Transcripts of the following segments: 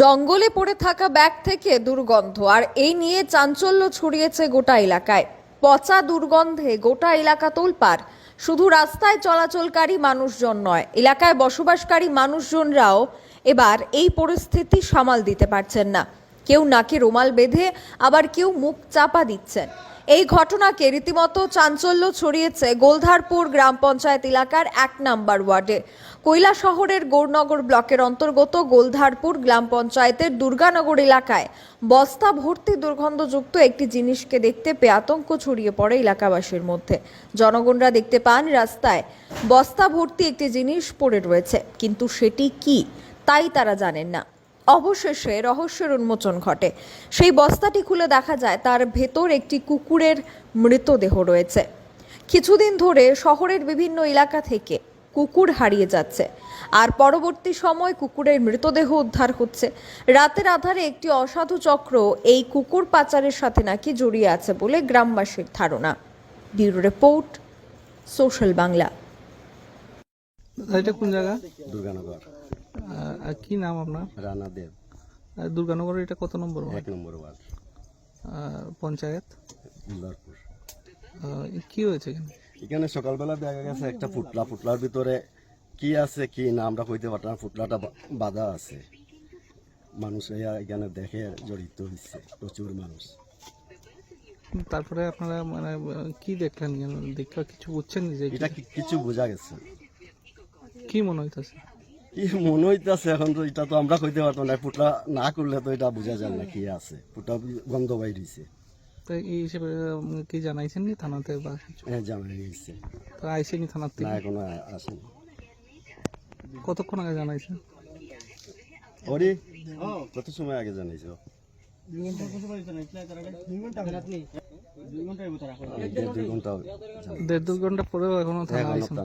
জঙ্গলে পড়ে থাকা ব্যাগ থেকে দুর্গন্ধ, আর এই নিয়ে চাঞ্চল্য ছড়িয়েছে গোটা এলাকায়। পচা দুর্গন্ধে গোটা এলাকা তোলপার শুধু রাস্তায় চলাচলকারী মানুষজন নয়, এলাকায় বসবাসকারী মানুষজনরাও এবার এই পরিস্থিতি সামাল দিতে পারছেন না। কেউ নাকে রুমাল বেঁধে, আবার কেউ মুখ চাপা দিচ্ছেন। এই ঘটনাকে রীতিমতো চাঞ্চল্য ছড়িয়েছে গোলধারপুর গ্রাম পঞ্চায়েত এলাকার এক নাম্বার ওয়ার্ডে। কৈলা শহরের গৌরনগর ব্লকের অন্তর্গত গোলধারপুর গ্রাম পঞ্চায়েতের দুর্গানগর এলাকায় বস্তা ভর্তি দুর্গন্ধযুক্ত একটি জিনিসকে দেখতে পেয়ে আতঙ্ক ছড়িয়ে পড়ে এলাকাবাসীর মধ্যে। জনগণরা দেখতে পান রাস্তায় বস্তা ভর্তি একটি জিনিস পড়ে রয়েছে, কিন্তু সেটি কি, তাই তারা জানেন না। অবশেষে রহস্যের উন্মোচন ঘটে। সেই বস্তাটি খুলে দেখা যায় তার ভেতর একটি কুকুরের মৃতদেহ রয়েছে। কিছুদিন ধরে শহরের বিভিন্ন এলাকা থেকে কুকুর হারিয়ে যাচ্ছে আর পরবর্তী সময় কুকুরের মৃতদেহ উদ্ধার হচ্ছে। রাতের আধারে একটি অসাধু চক্র এই কুকুর পাচারের সাথে নাকি জড়িয়ে আছে বলে গ্রামবাসীর ধারণা। Bureau report social Bangla. এটা কোন জায়গা? দুর্গানগর। আর কি নাম আপনার? রানা দেব। দুর্গানগর এটা কত নম্বর? এক নম্বর ওয়ার্ড। পঞ্চায়েত? দুর্গাপুর কি হয়েছে এখানে? এখানে সকালবেলা দেখা গেছে একটা ফুটলা। ফুটলার ভিতরে কি আছে কি না আমরা কইতে পারতাম ফুটলাটা বাঁধা আছে। মানুষ এখানে দেখে জড়িত হচ্ছে প্রচুর মানুষ। তারপরে আপনারা মানে কি দেখলেন? দেখে কিছু বুঝছেন যে এটা কিছু বোঝা গেছে। কি মনে হইতেছে? কি মনে হইতেছে এখন তো এটা তো আমরা কইতে পারতাম না ফুটলা না করলে তো এটা বোঝা যায় না কি আছে। ফুটা গন্ধ বাইরিছে তো এই হিসেবে কি জানাইছেন নি থানাতে বা হ্যাঁ জানা গেছে তো আইসেনি থানার না এখনও আসেনি। কতক্ষণ আগে জানাইছেন? ওরে কত সময় আগে জানিয়েছ দেড় দুই ঘণ্টা জানি। দেড় দু ঘণ্টা পরেও এখনও থানা এখনও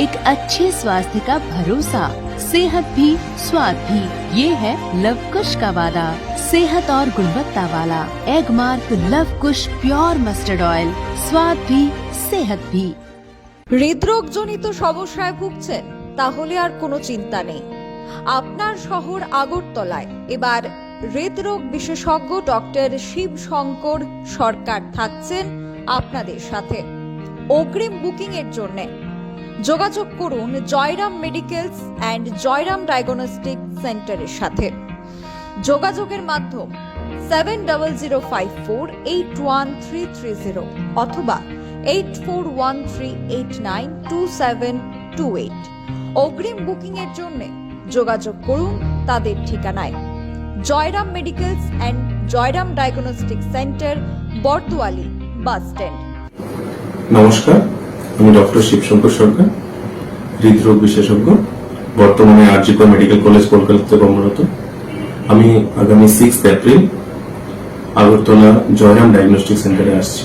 एक अच्छे स्वास्थ्य का भरोसा सेहत भी स्वाद भी ये है लव कुश का वादा सेहत और गुणवत्ता वाला Agmark Lav Kush pure mustard oil स्वाद भी सेहत भी হৃদরোগজনিত সমস্যায় ভুগছেন তাহলে আর কোনো চিন্তা নেই আপনার শহর আগরতলায় এবার হৃদরোগ বিশেষজ্ঞ ডক্টর শিব শঙ্কর সরকার থাকছেন আপনাদের সাথে অগ্রিম বুকিং এর জন্য যোগাযোগ করুন Jairam medicals and Jairam diagnostic সেন্টারের সাথে। যোগাযোগের মাধ্যম seven double zero five four eight one three three zero অথবা eight four one three eight nine two seven two eight. অগ্রিম বুকিংয়ের জন্য যোগাযোগ করুন তাদের ঠিকানায়। Jairam medicals and Jairam diagnostic centre Bordowali bus stand. নমস্কার। আমি ডক্টর শিবশঙ্কর সরকার, হৃদরোগ বিশেষজ্ঞ, বর্তমানে আরজিকর মেডিকেল কলেজ, কলকাতাতে কর্মরত। আমি আগামী six April Agartala Jairam diagnostic সেন্টারে আসছি।